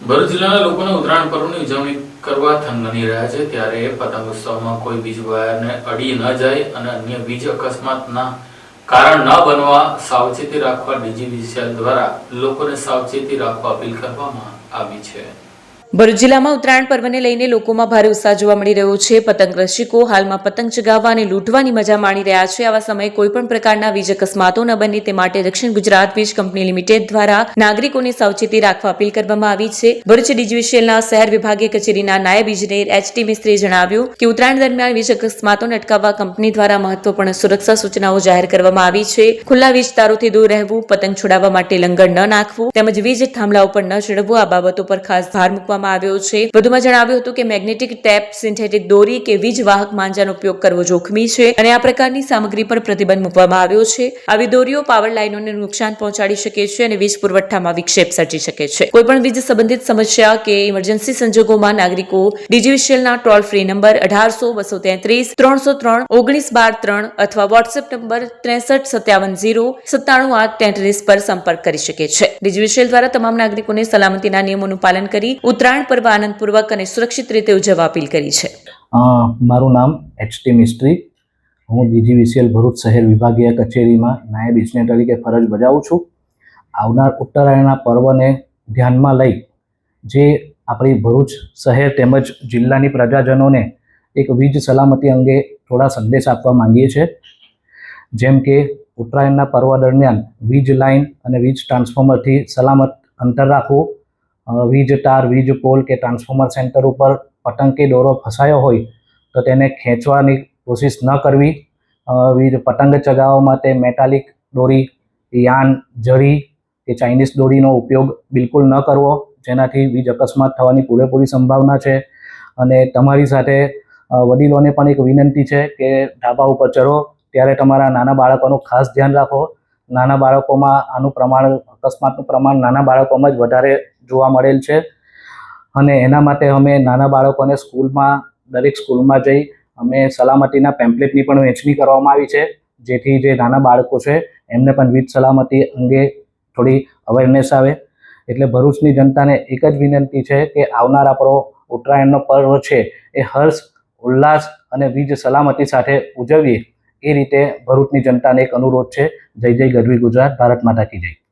ભરૂચ જિલ્લાના લોકોને ઉત્તરાયણ પર્વની ઉજવણી કરવા થનગની રહ્યા છે, ત્યારે પતંગ ઉત્સવમાં કોઈ વીજ વાયરને અડી ન જાય અને અન્ય વીજ અકસ્માતના કારણ ન બનવા સાવચેતી રાખવા ડીજીવીસીએલ દ્વારા લોકોને સાવચેતી રાખવા અપીલ કરવામાં આવી છે. ભરૂચ જિલ્લામાં ઉત્તરાયણ પર્વને લઈને લોકોમાં ભારે ઉત્સાહ જોવા મળી રહ્યો છે. પતંગ રસિકો હાલમાં પતંગ ચગાવવા અને લૂંટવાની મજા માણી રહ્યા છે. આવા સમયે કોઈપણ પ્રકારના વીજ અકસ્માતો ન બને તે માટે દક્ષિણ ગુજરાત વીજ કંપની લિમિટેડ દ્વારા નાગરિકોને સાવચેતી રાખવા અપીલ કરવામાં આવી છે. ભરૂચ ડીજીવીસીએલના શહેર વિભાગીય કચેરીના નાયબ ઇજનેર એચ ટી મિસ્ત્રીએ જણાવ્યું કે ઉત્તરાયણ દરમિયાન વીજ અકસ્માતોને અટકાવવા કંપની દ્વારા મહત્વપૂર્ણ સુરક્ષા સૂચનાઓ જાહેર કરવામાં આવી છે. ખુલ્લા વીજ તારોથી દૂર રહેવું, પતંગ છોડાવવા માટે લંગર ન નાખવું તેમજ વીજ થાંભલા ઉપર ન ચડવું આ બાબતો પર ખાસ ભાર મૂકવામાં આવ્યો છે. વધુમાં જણાવ્યું હતું કે મેગ્નેટિક ટેપ, સિન્થેટિક દોરી કે વીજ વાહક માંજાનો ઉપયોગ કરવો જોખમી છે અને આ પ્રકારની સામગ્રી પર પ્રતિબંધ મૂકવામાં આવ્યો છે. આવી દોરીઓ પાવર લાઇનોને નુકસાન પહોંચાડી શકે છે અને વીજ પુરવઠામાં વિક્ષેપ સર્જી શકે છે. કોઈપણ વીજ સંબંધિત સમસ્યા કે ઇમરજન્સી સંજોગોમાં નાગરિકો ડીજીવીસીએલના ટોલ ફ્રી નંબર અઢારસો, બસો તેત્રીસ, ત્રણસો ત્રણ, ઓગણીસ બાર ત્રણ અથવા વોટ્સએપ નંબર ત્રેસઠ, સત્યાવન ઝીરો, સત્તાણું આઠ તેત્રીસ પર સંપર્ક કરી શકે છે. ડીજીવીસીએલ દ્વારા તમામ નાગરિકોને સલામતીના નિયમોનું પાલન કરી ઉત્તરાયણ પર્વ આનંદપૂર્વક અને સુરક્ષિત રીતે ઉજવવા અપીલ કરી છે. મારું નામ એચટી મિસ્ત્રી હું ડીજીવીસીએલ ભરૂચ શહેર વિભાગીય કચેરીમાં નાયબ ઇજનેર તરીકે ફરજ બજાવું છું. આવનાર ઉત્તરાયણના પર્વને ધ્યાનમાં લઈ જે આપણી ભરૂચ શહેર તેમજ જિલ્લાની પ્રજાજનોને એક વીજ સલામતી અંગે થોડા સંદેશ આપવા માંગીએ છીએ જેમ કે ઉત્તરાયણના પર્વ દરમિયાન વીજ લાઇન અને વીજ ટ્રાન્સફોર્મરથી સલામત અંતર રાખવું વીજ તાર, વીજ પોલ કે ટ્રાન્સફોર્મર સેન્ટર ઉપર પતંગ દોરો ફસાયો હોય તો તેને ખેંચવાની કોશિશ ન કરવી. વીજ પતંગ ચગાવવા માટે મેટાલિક દોરી, યાન, જરી કે ચાઇનીઝ દોરીનો ઉપયોગ બિલકુલ ન કરવો, જેનાથી વીજ અકસ્માત થવાની પૂરેપૂરી સંભાવના છે. અને તમારી સાથે વડીલોને પણ એક વિનંતી છે કે ધાબા ઉપર ચડો ત્યારે તમારા નાના બાળકોનું ખાસ ધ્યાન રાખો. નાના બાળકોમાં આનું પ્રમાણ, અકસ્માતનું પ્રમાણ નાના બાળકોમાં જ વધારે જોવા મળેલ છે. અને એના માટે અમે નાના બાળકોને સ્કૂલમાં, દરેક સ્કૂલમાં જઈ અમે સલામતીના પેમ્પલેટની પણ વહેંચણી કરવામાં આવી છે. જેથી જે નાના બાળકો છે, એમને પણ વીજ સલામતી અંગે થોડી અવેરનેસ આવે. એટલે ભરૂચની જનતાને એક જ વિનંતી છે કે આવનાર આપણો ઉત્તરાયણનો પર્વ છે, એ હર્ષ, ઉલ્લાસ અને વીજ સલામતી સાથે ઉજવીએ. એ રીતે ભરૂચની જનતાને એક અનુરોધ છે. જય જય ગઢવી ગુજરાત, ભારત માતા કી જય.